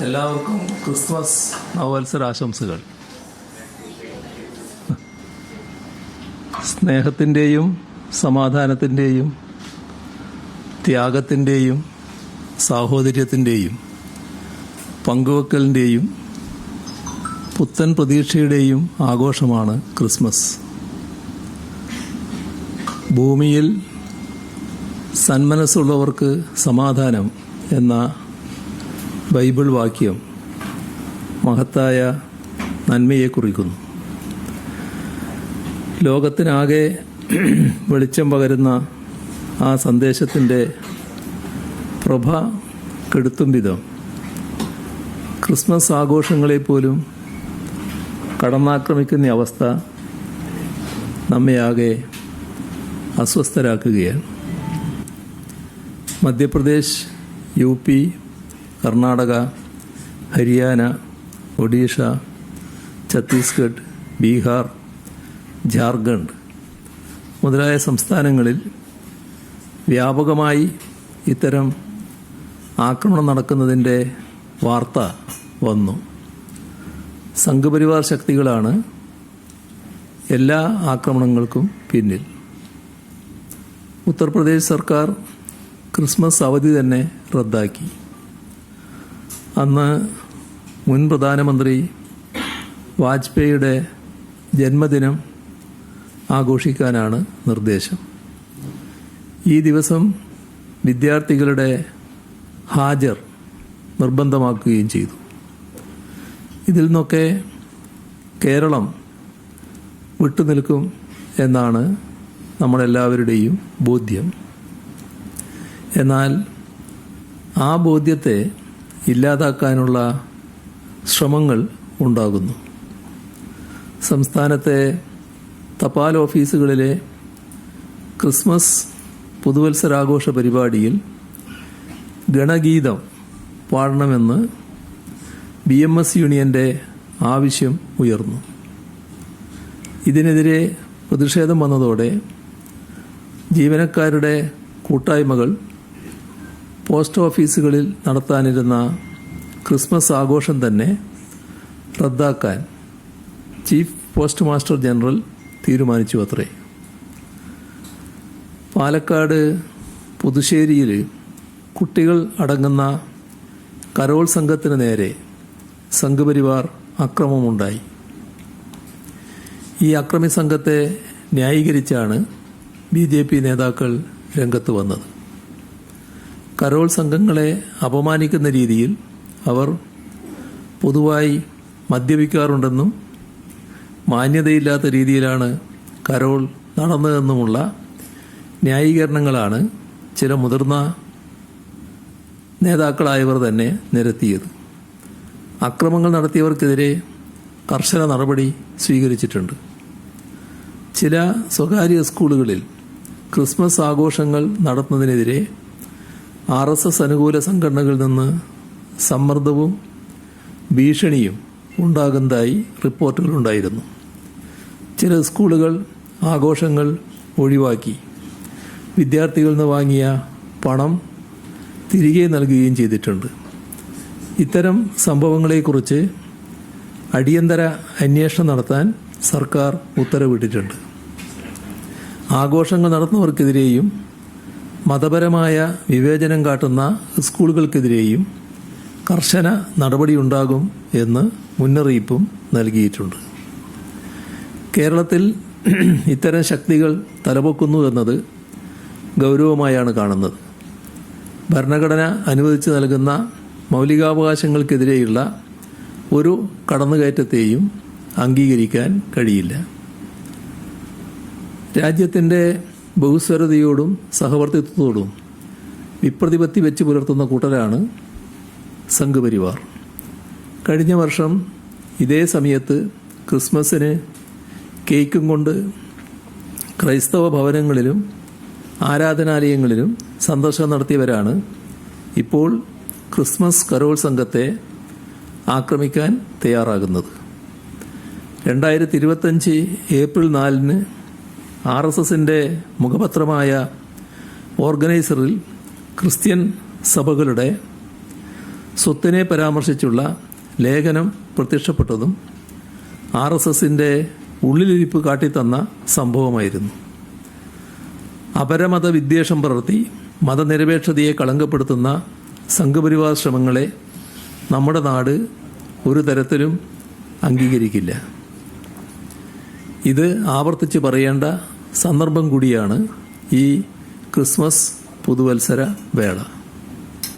എല്ലാവർക്കും ക്രിസ്മസ് നവവത്സര ആശംസകൾ സ്നേഹത്തിന്റെയും സമാധാനത്തിന്റെയും ത്യാഗത്തിന്റെയും സാഹോദര്യത്തിന്റെയും പങ്കുവെക്കലിന്റെയും പുത്തൻ പ്രതീക്ഷയുടെയും ആഘോഷമാണ് ക്രിസ്മസ്. ഭൂമിയിൽ സന്മനസ്സുള്ളവർക്ക് സമാധാനം എന്ന ബൈബിൾ വാക്യം മഹത്തായ നന്മയെ കുറിക്കുന്നു. ലോകത്തിനാകെ വെളിച്ചം പകരുന്ന ആ സന്ദേശത്തിന്റെ പ്രഭ കെടുത്തും വിധം ക്രിസ്മസ് ആഘോഷങ്ങളെ പോലും കടന്നാക്രമിക്കുന്ന അവസ്ഥ നമ്മെ ആകെ അസ്വസ്ഥരാക്കുകയാണ്. മധ്യപ്രദേശ് യു പി കർണാടക ഹരിയാന ഒഡീഷ ഛത്തീസ്ഗഡ് ബീഹാർ ജാർഖണ്ഡ് മുതലായ സംസ്ഥാനങ്ങളിൽ വ്യാപകമായി ഇത്തരം ആക്രമണം നടക്കുന്നതിന്റെ വാർത്ത വന്നു. സംഘപരിവാർ ശക്തികളാണ് എല്ലാ ആക്രമണങ്ങൾക്കും പിന്നിൽ. ഉത്തർപ്രദേശ് സർക്കാർ ക്രിസ്മസ് അവധി തന്നെ റദ്ദാക്കി. അന്ന് മുൻ പ്രധാനമന്ത്രി വാജ്പേയിയുടെ ജന്മദിനം ആഘോഷിക്കാനാണ് നിർദ്ദേശം. ഈ ദിവസം വിദ്യാർത്ഥികളുടെ ഹാജർ നിർബന്ധമാക്കുകയും ചെയ്തു. ഇതിൽ നിന്നൊക്കെ കേരളം വിട്ടുനിൽക്കും എന്നാണ് നമ്മളെല്ലാവരുടെയും ബോധ്യം. എന്നാൽ ആ ബോധ്യത്തെ ഇല്ലാതാക്കാനുള്ള ശ്രമങ്ങൾ ഉണ്ടാകുന്നു. സംസ്ഥാനത്തെ തപാൽ ഓഫീസുകളിലെ ക്രിസ്മസ് പുതുവത്സരാഘോഷ പരിപാടിയിൽ ഗണഗീതം പാടണമെന്ന് ബി എം എസ് യൂണിയന്റെ ആവശ്യം ഉയർന്നു. ഇതിനെതിരെ പ്രതിഷേധം വന്നതോടെ ജീവനക്കാരുടെ കൂട്ടായ്മകൾ പോസ്റ്റ് ഓഫീസുകളിൽ നടത്താനിരുന്ന ക്രിസ്മസ് ആഘോഷം തന്നെ റദ്ദാക്കാൻ ചീഫ് പോസ്റ്റ് മാസ്റ്റർ ജനറൽ തീരുമാനിച്ചു അത്രേ. പാലക്കാട് പുതുശ്ശേരിയിൽ കുട്ടികൾ അടങ്ങുന്ന കരോൾ സംഘത്തിന് നേരെ സംഘപരിവാർ അക്രമമുണ്ടായി. ഈ അക്രമി സംഘത്തെ ന്യായീകരിച്ചാണ് ബി ജെ പി നേതാക്കൾ രംഗത്ത് വന്നത്. കരോൾ സംഘങ്ങളെ അപമാനിക്കുന്ന രീതിയിൽ അവർ പൊതുവായി മദ്യപിക്കാറുണ്ടെന്നും മാന്യതയില്ലാത്ത രീതിയിലാണ് കരോൾ നടന്നതെന്നുമുള്ള ന്യായീകരണങ്ങളാണ് ചില മുതിർന്ന നേതാക്കളായവർ തന്നെ നിരത്തിയത്. അക്രമങ്ങൾ നടത്തിയവർക്കെതിരെ കർശന നടപടി സ്വീകരിച്ചിട്ടുണ്ട്. ചില സ്വകാര്യ സ്കൂളുകളിൽ ക്രിസ്മസ് ആഘോഷങ്ങൾ നടത്തുന്നതിനെതിരെ ആർ എസ് എസ് അനുകൂല സംഘടനകളിൽ നിന്ന് സമ്മർദ്ദവും ഭീഷണിയും ഉണ്ടാകുന്നതായി റിപ്പോർട്ടുകളുണ്ടായിരുന്നു ചില സ്കൂളുകൾ ആഘോഷങ്ങൾ ഒഴിവാക്കി. വിദ്യാർത്ഥികളിൽ നിന്ന് വാങ്ങിയ പണം തിരികെ നൽകുകയും ചെയ്തിട്ടുണ്ട്. ഇത്തരം സംഭവങ്ങളെക്കുറിച്ച് അടിയന്തര അന്വേഷണം നടത്താൻ സർക്കാർ ഉത്തരവിട്ടിട്ടുണ്ട്. ആഘോഷങ്ങൾ നടത്തുന്നവർക്കെതിരെയും മതപരമായ വിവേചനം കാട്ടുന്ന സ്കൂളുകൾക്കെതിരെയും കർശന നടപടിയുണ്ടാകും എന്ന് മുന്നറിയിപ്പും നൽകിയിട്ടുണ്ട്. കേരളത്തിൽ ഇത്തരം ശക്തികൾ തലപൊക്കുന്നു എന്നത് ഗൗരവമായാണ് കാണുന്നത്. ഭരണഘടന അനുവദിച്ചു നൽകുന്ന മൗലികാവകാശങ്ങൾക്കെതിരെയുള്ള ഒരു കടന്നുകയറ്റത്തെയും അംഗീകരിക്കാൻ കഴിയില്ല. രാജ്യത്തിന്റെ ബഹുസ്വരതയോടും സഹവർത്തിത്വത്തോടും വിപ്രതിപത്തി വെച്ച് പുലർത്തുന്ന കൂട്ടരാണ് സംഘപരിവാർ. കഴിഞ്ഞ വർഷം ഇതേ സമയത്ത് ക്രിസ്മസിന് കേക്കും കൊണ്ട് ക്രൈസ്തവ ഭവനങ്ങളിലും ആരാധനാലയങ്ങളിലും സന്ദർശനം നടത്തിയവരാണ് ഇപ്പോൾ ക്രിസ്മസ് കരോൾ സംഘത്തെ ആക്രമിക്കാൻ തയ്യാറാകുന്നത്. രണ്ടായിരത്തി ഇരുപത്തഞ്ച് ഏപ്രിൽ നാലിന് ആർ എസ് എസിന്റെ മുഖപത്രമായ ഓർഗനൈസറിൽ ക്രിസ്ത്യൻ സഭകളുടെ സ്വത്തിനെ പരാമർശിച്ചുള്ള ലേഖനം പ്രത്യക്ഷപ്പെട്ടതും ആർ എസ് എസിന്റെ ഉള്ളിലിരിപ്പ് കാട്ടിത്തന്ന സംഭവമായിരുന്നു. അപരമത വിദ്വേഷം പ്രവർത്തി മതനിരപേക്ഷതയെ കളങ്കപ്പെടുത്തുന്ന സംഘപരിവാർ ശ്രമങ്ങളെ നമ്മുടെ നാട് ഒരു തരത്തിലും അംഗീകരിക്കില്ല. ഇത് ആവർത്തിച്ച് പറയേണ്ട സന്ദർഭം കൂടിയാണ് ഈ ക്രിസ്മസ് പുതുവത്സര വേള.